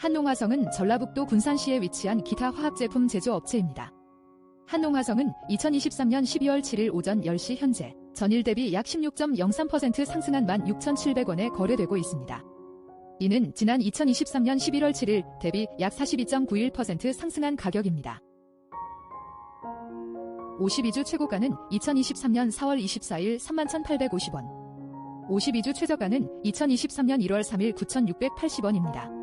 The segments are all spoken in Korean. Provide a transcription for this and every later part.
한농화성은 전라북도 군산시에 위치한 기타 화학제품 제조업체입니다. 한농화성은 2023년 12월 7일 오전 10시 현재 전일 대비 약 16.03% 상승한 16,700원에 거래되고 있습니다. 이는 지난 2023년 11월 7일 대비 약 42.91% 상승한 가격입니다. 52주 최고가는 2023년 4월 24일 31,850원, 52주 최저가는 2023년 1월 3일 9,680원입니다.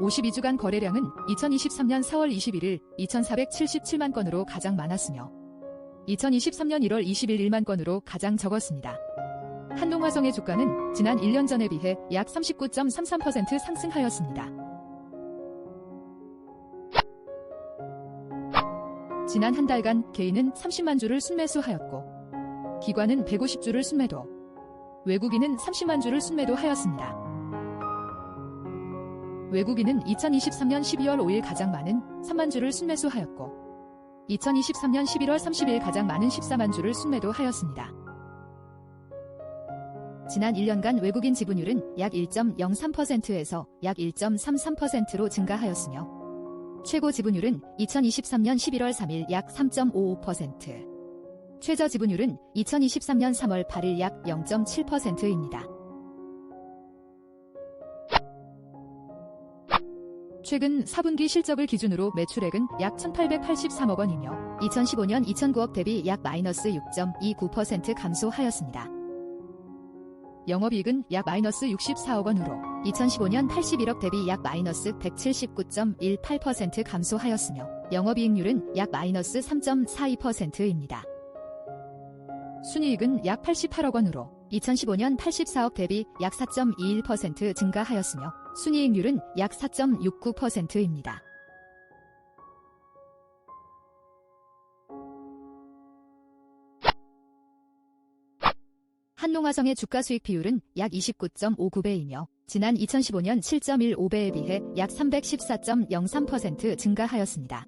52주간 거래량은 2023년 4월 21일 2,477만 건으로 가장 많았으며 2023년 1월 20일 1만 건으로 가장 적었습니다. 한농화성의 주가는 지난 1년 전에 비해 약 39.33% 상승하였습니다. 지난 한 달간 개인은 30만 주를 순매수하였고 기관은 150주를 순매도, 외국인은 30만 주를 순매도하였습니다. 외국인은 2023년 12월 5일 가장 많은 3만 주를 순매수하였고 2023년 11월 30일 가장 많은 14만 주를 순매도하였습니다. 지난 1년간 외국인 지분율은 약 1.03%에서 약 1.33%로 증가하였으며 최고 지분율은 2023년 11월 3일 약 3.55%, 최저 지분율은 2023년 3월 8일 약 0.7%입니다. 최근 4분기 실적을 기준으로 매출액은 약 1,883억 원이며 2015년 2,009억 대비 약 마이너스 6.29% 감소하였습니다. 영업이익은 약 마이너스 64억 원으로 2015년 81억 대비 약 마이너스 179.18% 감소하였으며 영업이익률은 약 마이너스 3.42%입니다. 순이익은 약 88억 원으로 2015년 84억 대비 약 4.21% 증가하였으며 순이익률은 약 4.69%입니다. 한농화성의 주가 수익 비율은 약 29.59배이며 지난 2015년 7.15배에 비해 약 314.03% 증가하였습니다.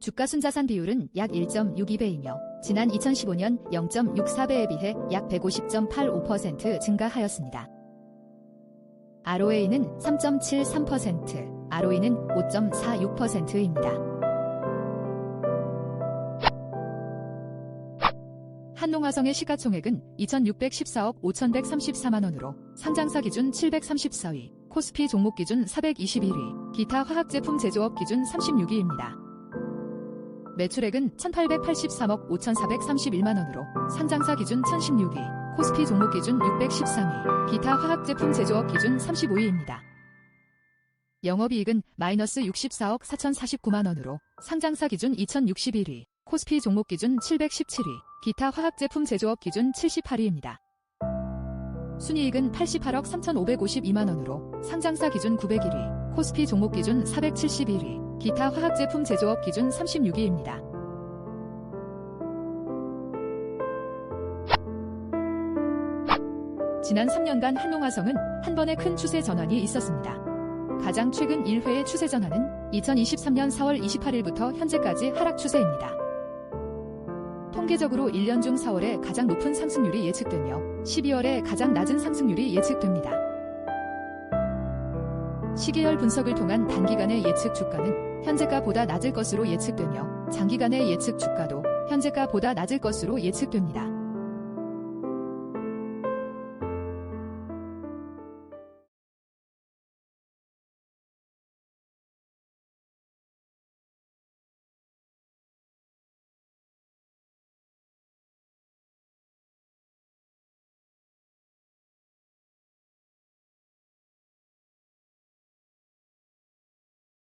주가 순자산 비율은 약 1.62배이며 지난 2015년 0.64배에 비해 약 150.85% 증가하였습니다. ROA는 3.73%, ROE는 5.46%입니다. 한농화성의 시가총액은 2,614억 5,134만원으로 상장사 기준 734위, 코스피 종목 기준 421위, 기타 화학제품 제조업 기준 36위입니다. 매출액은 1,883억 5,431만원으로 상장사 기준 1,016위, 코스피 종목 기준 613위, 기타 화학제품 제조업 기준 35위입니다. 영업이익은 마이너스 64억 4,049만원으로 상장사 기준 2,061위, 코스피 종목 기준 717위, 기타 화학제품 제조업 기준 78위입니다. 순이익은 88억 3,552만원으로 상장사 기준 901위, 코스피 종목 기준 471위, 기타 화학제품 제조업 기준 36위입니다. 지난 3년간 한농화성은 한 번의 큰 추세 전환이 있었습니다. 가장 최근 1회의 추세 전환은 2023년 4월 28일부터 현재까지 하락 추세입니다. 통계적으로 1년 중 4월에 가장 높은 상승률이 예측되며 12월에 가장 낮은 상승률이 예측됩니다. 시계열 분석을 통한 단기간의 예측 주가는 현재가보다 낮을 것으로 예측되며 장기간의 예측 주가도 현재가보다 낮을 것으로 예측됩니다.